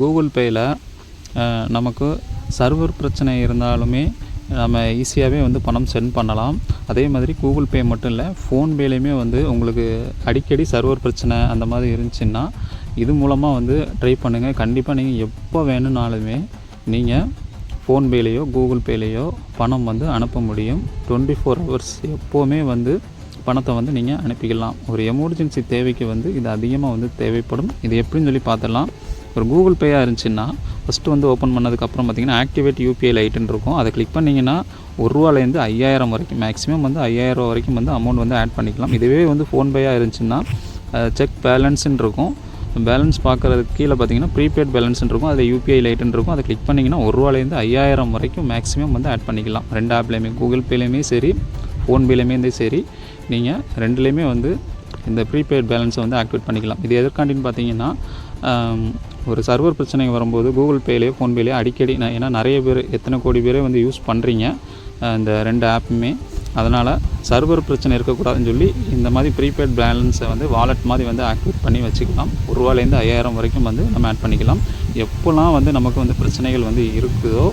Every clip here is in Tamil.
கூகுள் பேயில் நமக்கு சர்வர் பிரச்சனை இருந்தாலுமே நம்ம ஈஸியாகவே வந்து பணம் சென்ட் பண்ணலாம். அதே மாதிரி கூகுள் பே மட்டும் இல்லை ஃபோன்பேலையுமே வந்து உங்களுக்கு அடிக்கடி சர்வர் பிரச்சனை அந்த மாதிரி இருந்துச்சுன்னா இது மூலமாக வந்து ட்ரை பண்ணுங்கள் கண்டிப்பாக நீங்கள் எப்போ வேணும்னாலுமே நீங்கள் ஃபோன்பேலேயோ கூகுள் பேலேயோ பணம் வந்து அனுப்ப முடியும். டுவெண்ட்டி ஃபோர் ஹவர்ஸ் எப்போவுமே வந்து பணத்தை வந்து நீங்கள் அனுப்பிக்கலாம். ஒரு எமர்ஜென்சி தேவைக்கு வந்து இது அதிகமாக வந்து தேவைப்படும். இது எப்படின்னு சொல்லி பார்த்துடலாம். ஒரு கூகுள் பேயாக இருந்துச்சுன்னா ஃபஸ்ட்டு வந்து ஓப்பன் பண்ணதுக்கப்புறம் பார்த்தீங்கன்னா ஆக்டிவேட் யூபிஐ லைட்டுன்னு இருக்கும். அதை கிளிக் பண்ணிங்கன்னா ஒரு ரூபாலேருந்து ஐயாயிரம் வரைக்கும் மேக்ஸிமம் வந்து ஐயாயிரம் ரூபா வரைக்கும் வந்து அமௌண்ட் வந்து ஆட் பண்ணிக்கலாம். இதுவே வந்து ஃபோன்பேயாக இருந்துச்சுன்னா செக் பேலன்ஸுன்னு இருக்கும். பேலன்ஸ் பார்க்குறதுக்கு கீழே பார்த்தீங்கன்னா ப்ரீபெய்ட் பேலன்ஸ்னு இருக்கும். அதில் யூபிஐ லைட்டுன்னு இருக்கும். அதை கிளிக் பண்ணிங்கன்னா ஒரு ரூபாலேருந்து ஐயாயிரம் வரைக்கும் மேக்ஸிமம் வந்து ஆட் பண்ணிக்கலாம். ரெண்டு ஆப்லேயுமே கூகுள் பேலேயுமே சரி ஃபோன்பேலையுமே இருந்தே சரி. நீங்கள் ரெண்டுலேயுமே வந்து இந்த ப்ரீபெய்ட் பேலன்ஸை வந்து ஆக்டிவேட் பண்ணிக்கலாம். இது எதற்காண்டின்னு பார்த்தீங்கன்னா ஒரு சர்வர் பிரச்சனை வரும்போது கூகுள் பேலேயோ ஃபோன்பேலேயோ அடிக்கடி நான் ஏன்னா நிறைய பேர் எத்தனை கோடி பேரே வந்து யூஸ் பண்ணுறீங்க இந்த ரெண்டு ஆப்புமே. அதனால் சர்வர் பிரச்சனை இருக்கக்கூடாதுன்னு சொல்லி இந்த மாதிரி ப்ரீபெய்ட் பேலன்ஸை வந்து வாலெட் மாதிரி வந்து ஆக்டிவேட் பண்ணி வச்சுக்கலாம். ஒரு ரூபாலேருந்து ஐயாயிரம் வரைக்கும் வந்து நம்ம ஆட் பண்ணிக்கலாம். எப்போல்லாம் வந்து நமக்கு வந்து பிரச்சனைகள் வந்து இருக்குதோ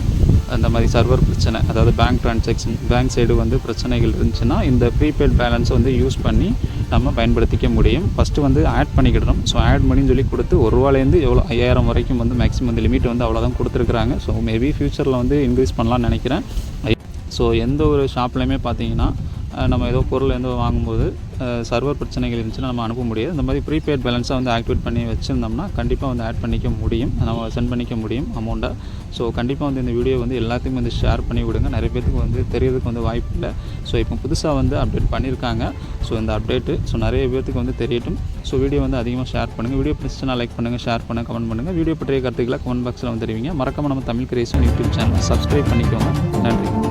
அந்த மாதிரி சர்வர் பிரச்சனை அதாவது பேங்க் ட்ரான்சாக்ஷன் பேங்க் சைடு வந்து பிரச்சனைகள் இருந்துச்சுன்னா இந்த ப்ரீபெய்ட் பேலன்ஸை வந்து யூஸ் பண்ணி நம்ம பயன்படுத்திக்க முடியும். ஃபஸ்ட்டு வந்து ஆட் பண்ணிக்கிடணும். ஸோ ஆட் பண்ணின்னு சொல்லி கொடுத்து ஒரு ரூபாலேருந்து எவ்வளோ ஐயாயிரம் வரைக்கும் வந்து மேக்ஸிமம் வந்து லிமிட் வந்து அவ்வளோதான் கொடுத்துருக்குறாங்க. ஸோ மேபி ஃப்யூச்சரில் வந்து இன்க்ரீஸ் பண்ணலாம்னு நினைக்கிறேன். ஸோ எந்த ஒரு ஷாப்லையுமே பார்த்தீங்கன்னா நம்ம ஏதோ பொருள் எந்த வாங்கும்போது சர்வர் பிரச்சனைகள் இருந்துச்சுன்னா நம்ம அனுப்ப முடியாது. இந்த மாதிரி ப்ரீபெய்ட் பேலன்ஸை வந்து ஆக்டிவேட் பண்ணி வச்சுருந்தோம்னா கண்டிப்பாக வந்து ஆட் பண்ணிக்க முடியும். நம்ம சென்ட் பண்ணிக்க முடியும் அமௌண்ட்டை ஸோ கண்டிப்பாக வந்து இந்த வீடியோ வந்து எல்லாத்தையும் வந்து ஷேர் பண்ணி விடுங்க. நிறைய பேருக்கு வந்து தெரியறதுக்கு வந்து வாய்ப்பு இல்லை. ஸோ இப்போ புதுசாக வந்து அப்டேட் பண்ணியிருக்காங்க. ஸோ இந்த அப்டேட்டு ஸோ நிறைய பேர்த்துக்கு வந்து தெரியட்டும். ஸோ வீடியோ வந்து அதிகமாக ஷேர் பண்ணுங்கள் வீடியோ பிடிச்சினா லைக் பண்ணுங்கள் ஷேர் பண்ணுங்கள் கமெண்ட் பண்ணுங்கள் வீடியோ பற்றிய கருத்துக்களை கமெண்ட் பாக்ஸில் வந்து தெரிவிங்க. மறக்காமல் நம்ம Tamil Grayson YouTube channel subscribe பண்ணிக்கோங்க. நன்றி.